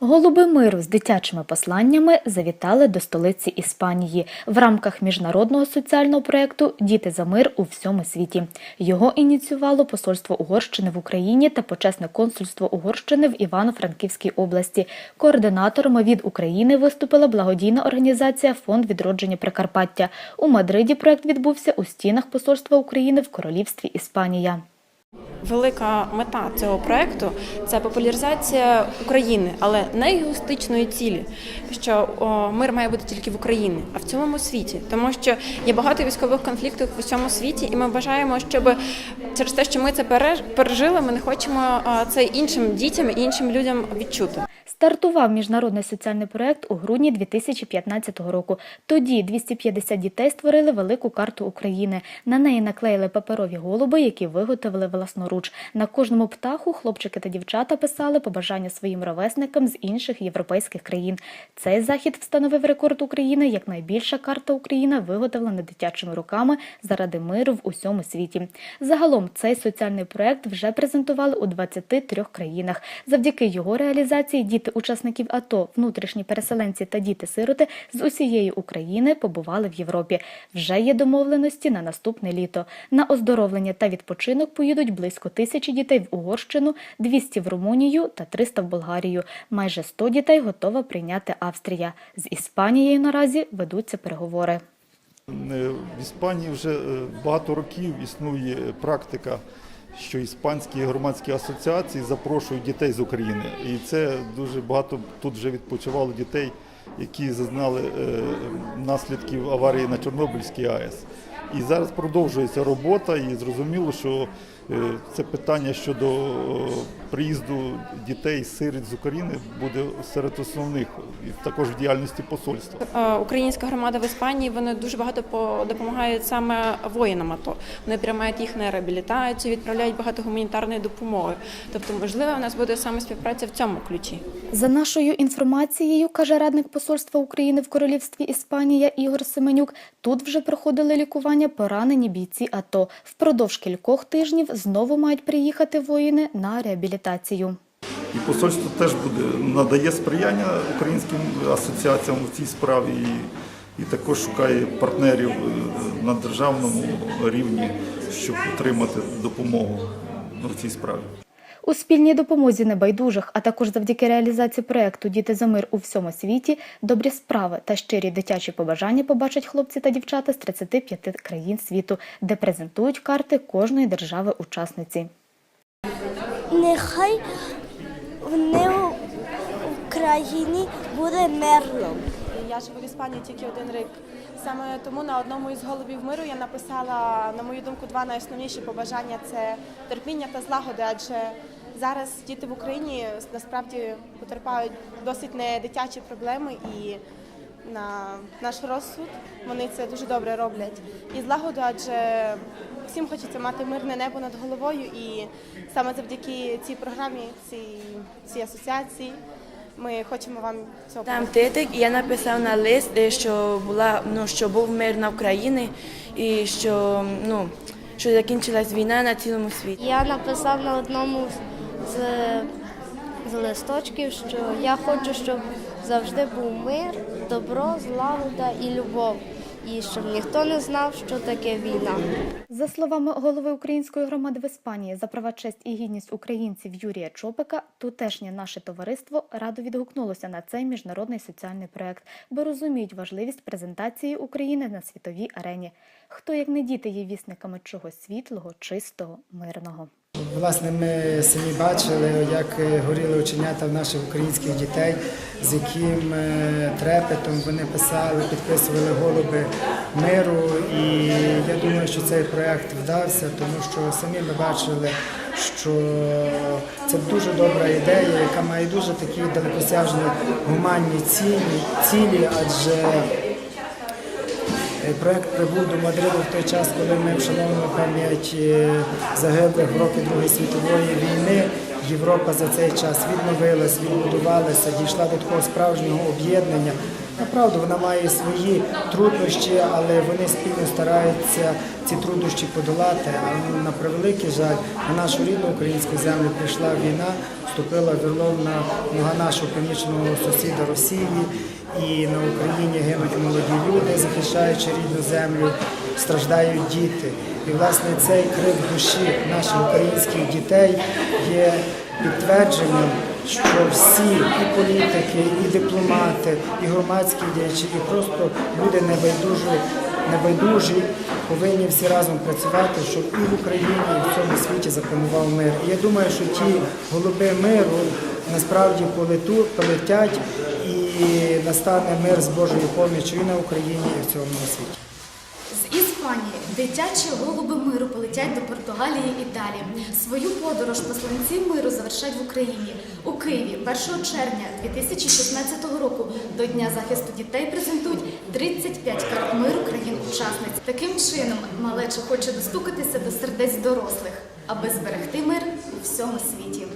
Голуби миру з дитячими посланнями завітали до столиці Іспанії в рамках міжнародного соціального проєкту Діти за мир у всьому світі. Його ініціювало посольство Угорщини в Україні та почесне консульство Угорщини в Івано-Франківській області. Координаторами від України виступила благодійна організація Фонд відродження Прикарпаття. У Мадриді проєкт відбувся у стінах посольства України в Королівстві Іспанія. Велика мета цього проекту це популяризація України, але не егоїстичної цілі, що мир має бути тільки в Україні, а в цілому світі, тому що є багато військових конфліктів в усьому світі, і ми бажаємо, щоб через те, що ми це пережили, ми не хочемо це іншим дітям і іншим людям відчути. Стартував міжнародний соціальний проект у грудні 2015 року. Тоді 250 дітей створили велику карту України. На неї наклеїли паперові голуби, які виготовили власноруч. На кожному птаху хлопчики та дівчата писали побажання своїм ровесникам з інших європейських країн. Цей захід встановив рекорд України як найбільша карта України, виготовлена дитячими руками заради миру в усьому світі. Загалом цей соціальний проект вже презентували у 23 країнах. Завдяки його реалізації діти учасників АТО, внутрішні переселенці та діти-сироти з усієї України побували в Європі. Вже є домовленості на наступне літо. На оздоровлення та відпочинок поїдуть близько тисячі дітей в Угорщину, 200 в Румунію та 300 в Болгарію. Майже 100 дітей готова прийняти Австрія. З Іспанією наразі ведуться переговори. Е, В Іспанії вже е, багато років існує практика, що іспанські громадські асоціації запрошують дітей з України. І це дуже багато тут вже відпочивало дітей, які зазнали е, наслідків аварії на Чорнобильській АЕС. І зараз продовжується робота, і зрозуміло, що це питання щодо е, приїзду дітей сиріт з України буде серед основних і також в діяльності посольства. Е, Українська громада в Іспанії вони дуже багато по- допомагають саме воїнам АТО. Вони приймають їх на реабілітацію, відправляють багато гуманітарної допомоги. Тобто, можливо, у нас буде саме співпраця в цьому ключі. За нашою інформацією, каже радник посольства України в Королівстві Іспанія Ігор Семенюк, тут вже проходили лікування поранені бійці АТО. Впродовж кількох тижнів знову мають приїхати воїни на реабілітацію. І посольство теж буде надає сприяння українським асоціаціям в цій справі і, і також шукає партнерів е, на державному рівні, щоб отримати допомогу в цій справі. У спільній допомозі небайдужих, а також завдяки реалізації проекту Діти за мир у всьому світі, добрі справи та щирі дитячі побажання побачать хлопці та дівчата з 35 країн світу, де презентують карти кожної держави-учасниці. Нехай в Україні буде мирно. Я живу в Іспанії тільки один рік. Саме тому на одному із голубів миру я написала, на мою думку, два найосновніші побажання це терпіння та злагоди, адже зараз діти в Україні насправді потерпають досить не дитячі проблеми і на наш розсуд вони це дуже добре роблять. І злагоду, адже всім хочеться мати мирне небо над головою, і саме завдяки цій програмі, цій, цій асоціації, ми хочемо вам цього Там титик, і я написав на лист, що була ну що був мир на Україні і що ну що закінчилась війна на цілому світі. Я написав на одному з, з листочків, що я хочу, щоб завжди був мир, добро, злагода і любов. І щоб ніхто не знав, що таке війна. За словами голови української громади в Іспанії за права, честь і гідність українців Юрія Чопика, тутешнє наше товариство радо відгукнулося на цей міжнародний соціальний проект, бо розуміють важливість презентації України на світовій арені. Хто як не діти є вісниками чогось світлого, чистого, мирного. Власне, ми самі бачили, як горіли оченята в наших українських дітей, з яким е, трепетом вони писали, підписували голуби миру. І я думаю, що цей проект вдався, тому що самі ми бачили, що це дуже добра ідея, яка має дуже такі далекосяжні гуманні цілі, цілі адже Проект прибув до Мадриду в той час, коли ми вшановуємо пам'ять е, загиблих в роки Другої світової війни. Європа за цей час відновилась, відбудувалася, дійшла до такого справжнього об'єднання. Направду вона має свої труднощі, але вони спільно стараються ці труднощі подолати. А на превеликий жаль, на нашу рідну українську землю прийшла війна, вступила вірлом нога нашого північного сусіда Росії. І на Україні гинуть молоді люди, захищаючи рідну землю, страждають діти. І власне цей крик душі наших українських дітей є підтвердженням, що всі і політики, і дипломати, і громадські діячі, і просто люди небайдужі, небайдужі повинні всі разом працювати, щоб і в Україні, і в цьому світі запанував мир. І я думаю, що ті голуби миру насправді полетять і настане мир з Божою поміччю і на Україні, і в цьому світі. З Іспанії дитячі голуби миру полетять до Португалії і далі. Свою подорож посланці миру завершать в Україні. У Києві 1 червня 2016 року до Дня захисту дітей презентують 35 карт миру країн-учасниць. Таким чином малеча хоче достукатися до сердець дорослих, аби зберегти мир у всьому світі.